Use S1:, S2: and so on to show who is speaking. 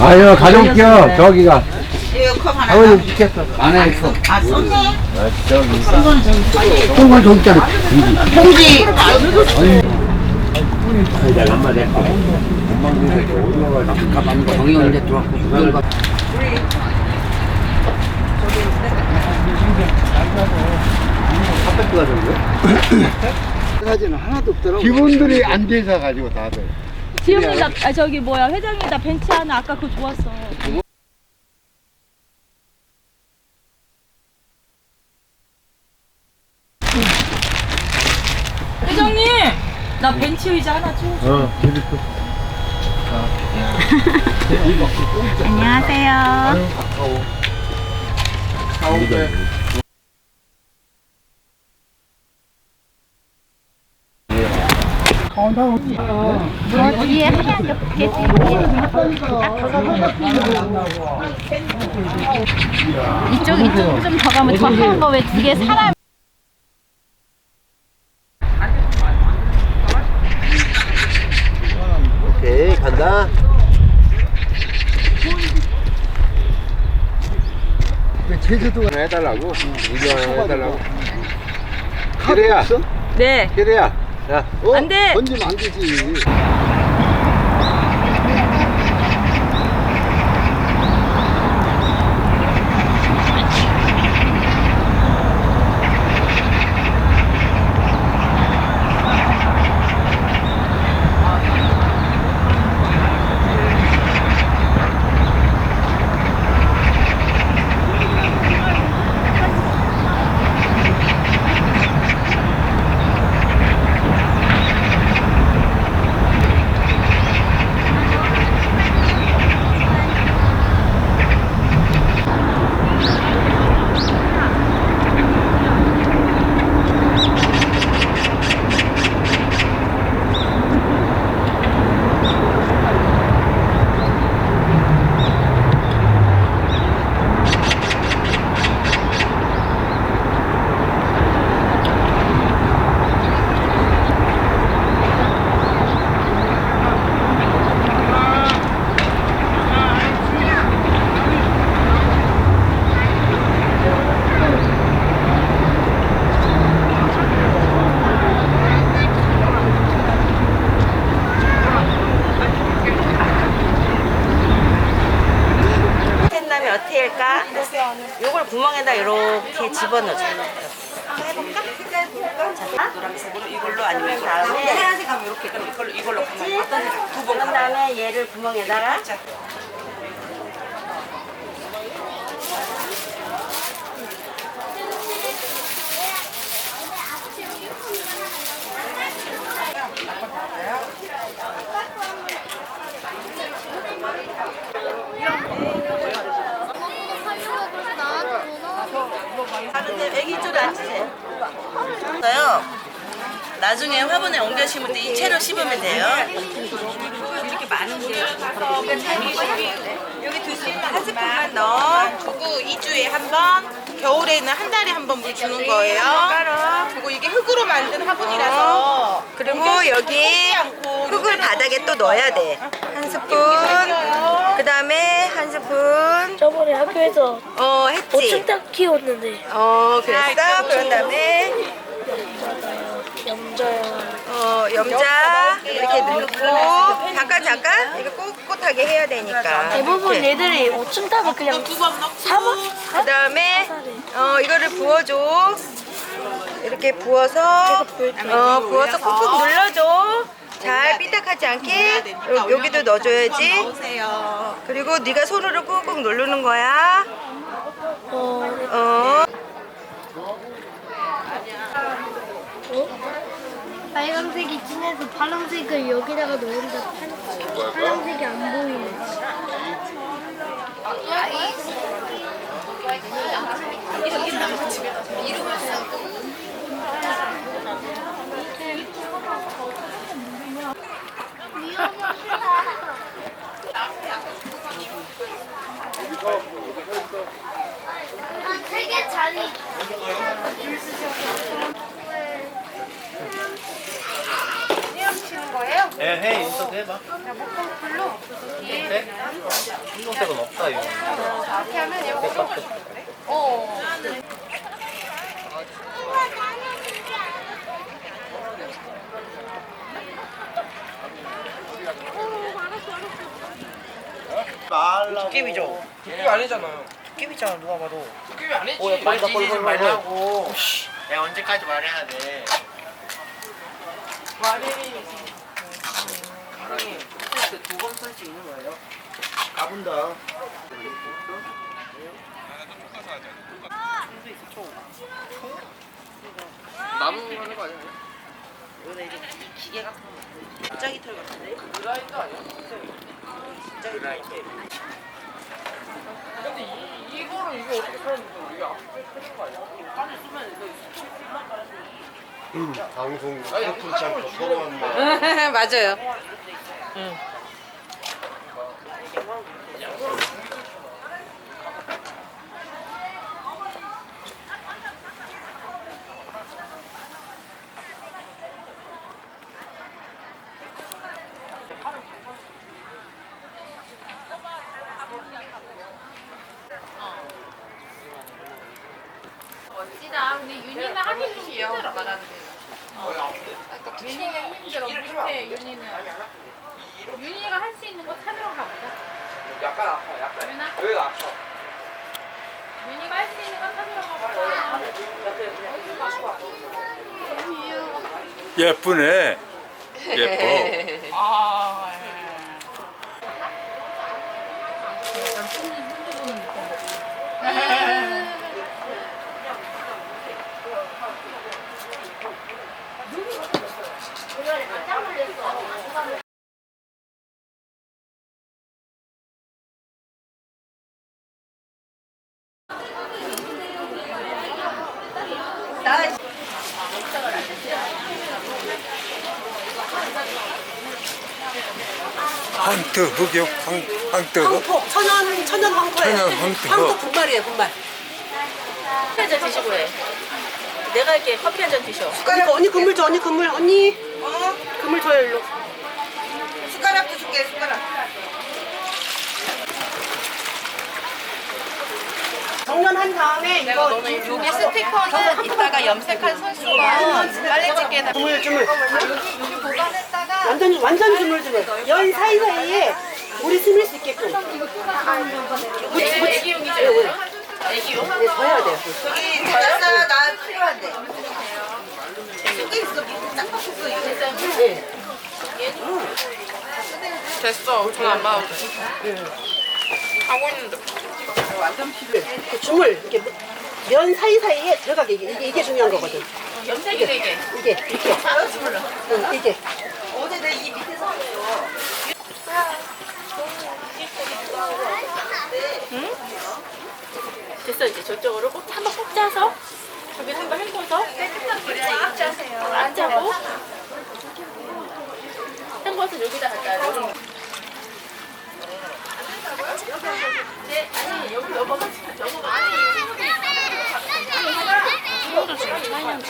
S1: 아유 가족이요 저기가
S2: 이거 컵 하나.
S1: 아버님 시켰어
S3: 안에 있어.
S2: 아.
S1: 저기
S2: 쓴건 저기.
S1: 있잖아
S2: 봉지.
S3: 정이 이제 들어왔고. 그걸
S4: 사진은 하나도 없더라고.
S1: 기분들이 안 돼서 가지고 다들
S5: 지영이다, 아 저기 뭐야 회장이다. 벤치 하나 아까 그거 좋았어. 회장님, 나 벤치 의자 하나 줘.
S1: 어 재밌어
S5: 안녕하세요. 뭐 뒤에 하얀 옆에 이쪽 이쪽 좀 더 가면 저 하얀 거 왜 두 개 사람
S4: 오케이 간다. 제주도가
S1: 해달라고? 이거 해달라고? 기래야.
S5: 네.
S1: 기래야 자
S4: 어?
S5: 안 돼.
S4: 던지면 안 되지.
S2: 한 다음에 요걸 구멍에다 이렇게 집어넣어줘. 해볼까? 자, 노란색으로 이걸로 아니면 이걸로. 다음에 하면 이렇게 이걸로 이걸로 가면 어떤? 두번 간 다음에 얘를 구멍에다가 하는데 애기 줄 앉으세요. 요 나중에 화분에 옮겨 심을 때 이 채로 심으면 돼요. 이렇게 많은데 여기 두 스푼 한 스푼만 넣어.
S6: 그리고 2주에 한 번, 겨울에는 한 달에 한 번 물 주는 거예요. 그리고 이게 흙으로 만든 화분이라서
S2: 그리고 여기 흙을 바닥에 또 넣어야 돼. 한 스푼. 그 다음에 한 스푼.
S5: 저번에 학교에서
S2: 어 했지.
S5: 오층닭 키웠는데
S2: 어 그랬어. 그런 다음에. 어 염자 이렇게 넣고 잠깐 잠깐 이거 꼿꼿하게 해야 되니까.
S5: 대부분
S2: 이렇게.
S5: 애들이 오층닭을 그냥 사먹
S2: 그 다음에 어 이거를 부어줘. 이렇게 부어서 어 부어서 꾹꾹 눌러줘. 잘 삐딱하지 않게 요- 여기도 넣어줘야지. 그리고 네가 손으로 꾹꾹 누르는 거야. 어.
S7: 빨강색이 진해서 파란색을 여기다가 넣는다. 파- 파란색이 안 보이네. 아, 세
S6: 거예요?
S8: 해 인터뷰 해봐. 네? 운동색은 없다 이거.
S9: 도깨비죠?
S8: 도깨비 아니잖아요
S9: 도깨비잖아 누가 봐도.
S8: 도깨비 아니지.
S9: 어, 야, 벌벌
S8: 말라고. 내가 언제까지 말해야 돼
S10: 두번 쓸 수 있는 거예요?
S11: 가본다.
S10: 남은 하는 거 아니야?
S9: 여기다 이제 이 기계 같은 거 빗자기 털 같은데?
S8: 그라인더 아니야?
S9: 빗자기 털
S8: 근데 이, 이거를 이거 어떻게 사는데 이게 앞에 쓰는 거 아니야? 안에 쓰면 이거
S4: 방송 커플 참 서러웠네.
S6: 맞아요.
S12: 멋지다. 근데 윤희는 하기 좀 힘들어. 어. 윤희는 힘들어. 못해, 윤희는. 윤희가 할 수 있는 거 찾으러 가보자.
S8: 약간 아파 약간
S12: 윤아?
S8: 여기가 아파
S12: 윤희가 할 수 있는 거 찾으러 가보자.
S13: 예쁘네. 예뻐.
S12: 아,
S13: 황토 흑역 황, 황토
S9: 황토 천연 천연 황토예요
S13: 천연 황토.
S9: 황토 분말이에요 분말.
S12: 커피 한 잔 드시고 해. 내가 할게. 커피 한 잔 드셔.
S9: 그러니까 언니 그물 줘 언니 그물. 언니 어? 그물 줘요 일로. 숟가락도 줄게 숟가락. 정년한 다음에 이거
S6: 여기 스티커는 이따가 염색한 손수건 빨리 찍게
S9: 주물 주물 완전 완전 주물 주물 연 사이사이에 물이 스밀 수 있게끔
S12: 애기용이죠? 애기용?
S9: 네, 더 해야 돼요
S6: 저기 대자사 나 필요한데. 속에 있어. 딱 박혔어. 이거. 됐어. 전 안 받아도 돼. 하고 있는데.
S9: 그 주물 이렇게 무- 면 사이사이에 들어가게 이게, 이게, 이게 중요한 거거든
S12: 염색이 되게.
S9: 이게 이렇게 응, 이게
S6: 어제 내 이 밑에서 왔어.
S12: 됐어, 이제 저쪽으로 꼭 한번 꼭 짜서. 저기 한번 헹궈서. 안 짜고. 헹궈서 여기다 갖다 놔. 네, 아니, 여기 넘어가. 넘어가. 아니, 이거도 지금 차이는